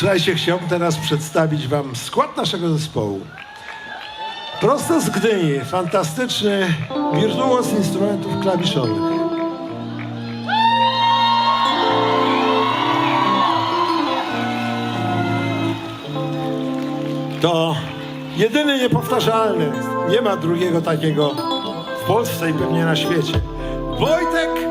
Słuchajcie, chciałbym teraz przedstawić wam skład naszego zespołu. Prosto z Gdyni, fantastyczny wirtuoz instrumentów klawiszowych. To jedyny niepowtarzalny. Nie ma drugiego takiego w Polsce i pewnie na świecie. Wojtek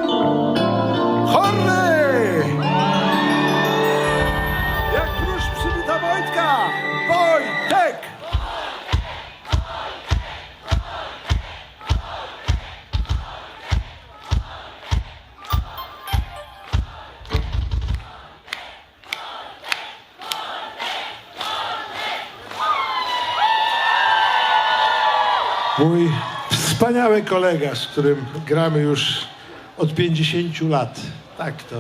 wspaniały kolega, z którym gramy już od 50 lat. Tak to.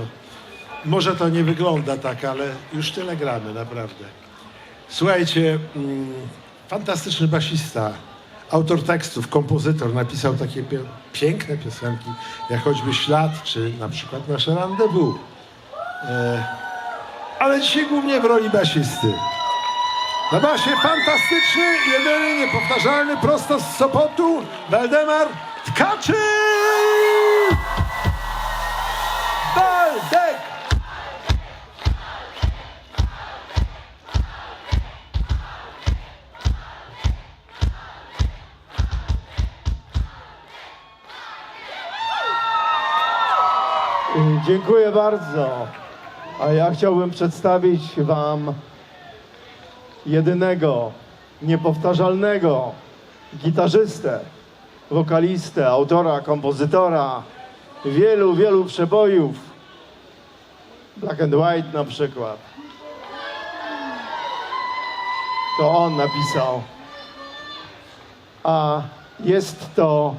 Może to nie wygląda tak, ale już tyle gramy, naprawdę. Słuchajcie, mm, fantastyczny basista, autor tekstów, kompozytor, napisał takie piękne piosenki, jak choćby Ślad, czy na przykład nasze Rendezvous. E, ale dzisiaj głównie w roli basisty. Na basie fantastyczny, jedyny, niepowtarzalny, prosto z Sopotu, Waldemar Tkaczy! Waldek! Dziękuję bardzo. A ja chciałbym przedstawić Wam jedynego, niepowtarzalnego gitarzystę, wokalistę, autora, kompozytora wielu, wielu przebojów. Black and White na przykład. To on napisał. A jest to,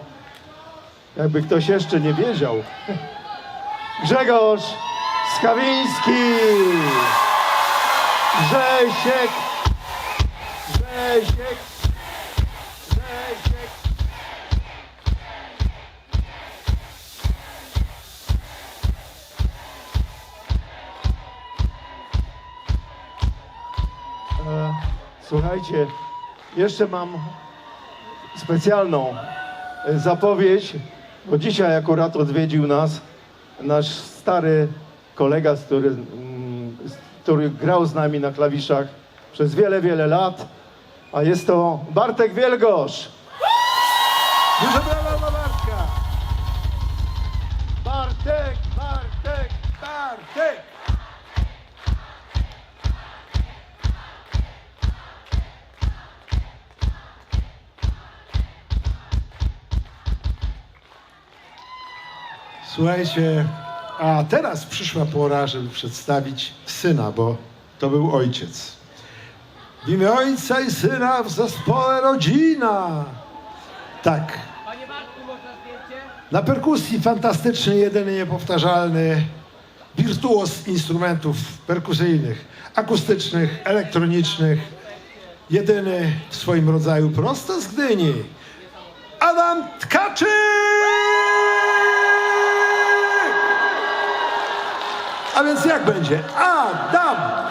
jakby ktoś jeszcze nie wiedział, Grzegorz Skawiński. Grzesiek. Grzesiek. Grzesiek. E, Słuchajcie, jeszcze mam specjalną e, zapowiedź, bo dzisiaj akurat odwiedził nas nasz stary kolega, który, mm, który grał z nami na klawiszach przez wiele, wiele lat, a jest to Bartek Wielgosz. Dużo brawa dla Bartka! Bartek, Bartek! Bartek! Słuchajcie, a teraz przyszła pora, żeby przedstawić syna, bo to był ojciec. W imię ojca i syna w zespole rodzina. Tak. Panie Bartku, można zdjęcie? Na perkusji fantastyczny, jedyny, niepowtarzalny wirtuoz instrumentów perkusyjnych, akustycznych, elektronicznych. Jedyny w swoim rodzaju prosto z Gdyni. Adam Tkaczy! A więc jak będzie? Adam!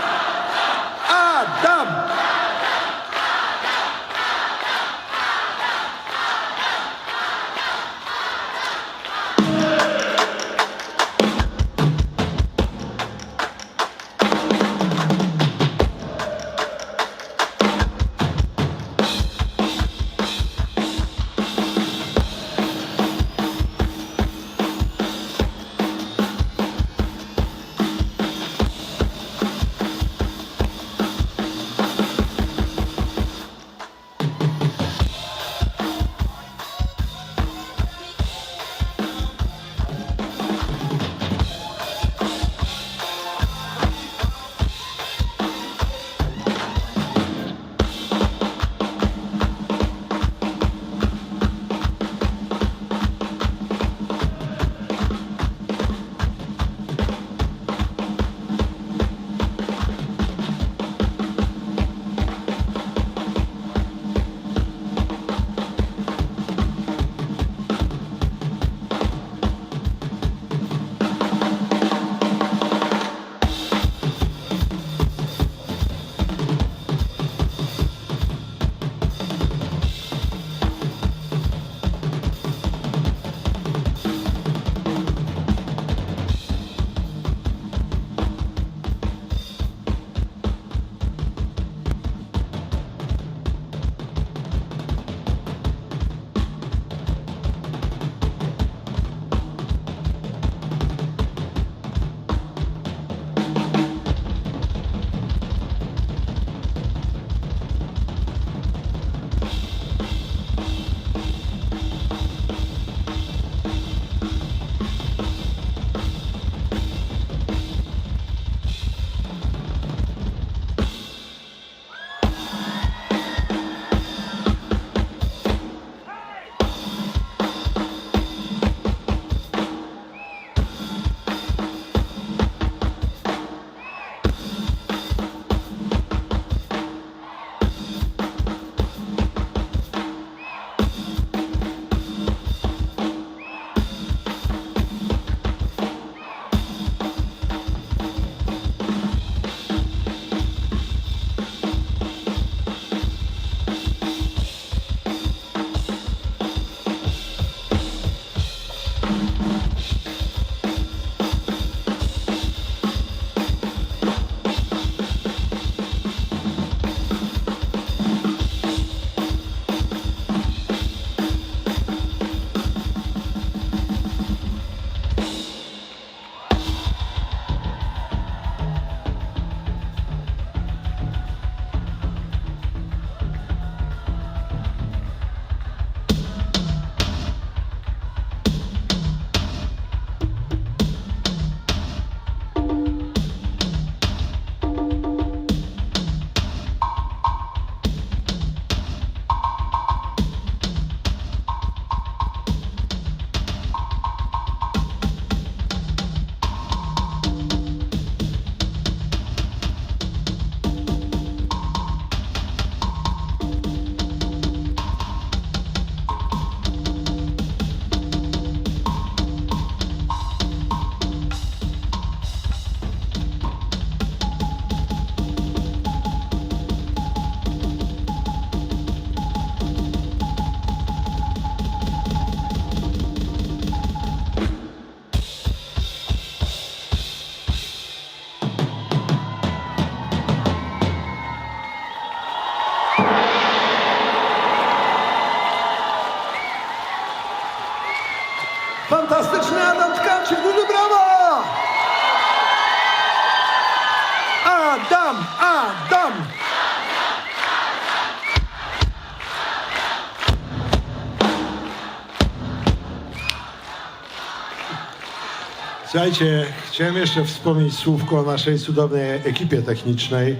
Słuchajcie, chciałem jeszcze wspomnieć słówko o naszej cudownej ekipie technicznej,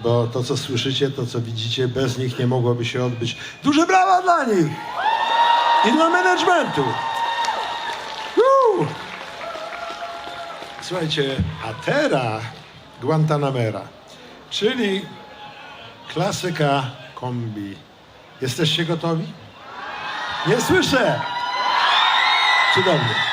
bo to, co słyszycie, to, co widzicie, bez nich nie mogłoby się odbyć. Duże brawa dla nich! I dla managementu! Słuchajcie, a teraz Guantanamera, czyli klasyka kombi. Jesteście gotowi? Nie słyszę! Cudownie.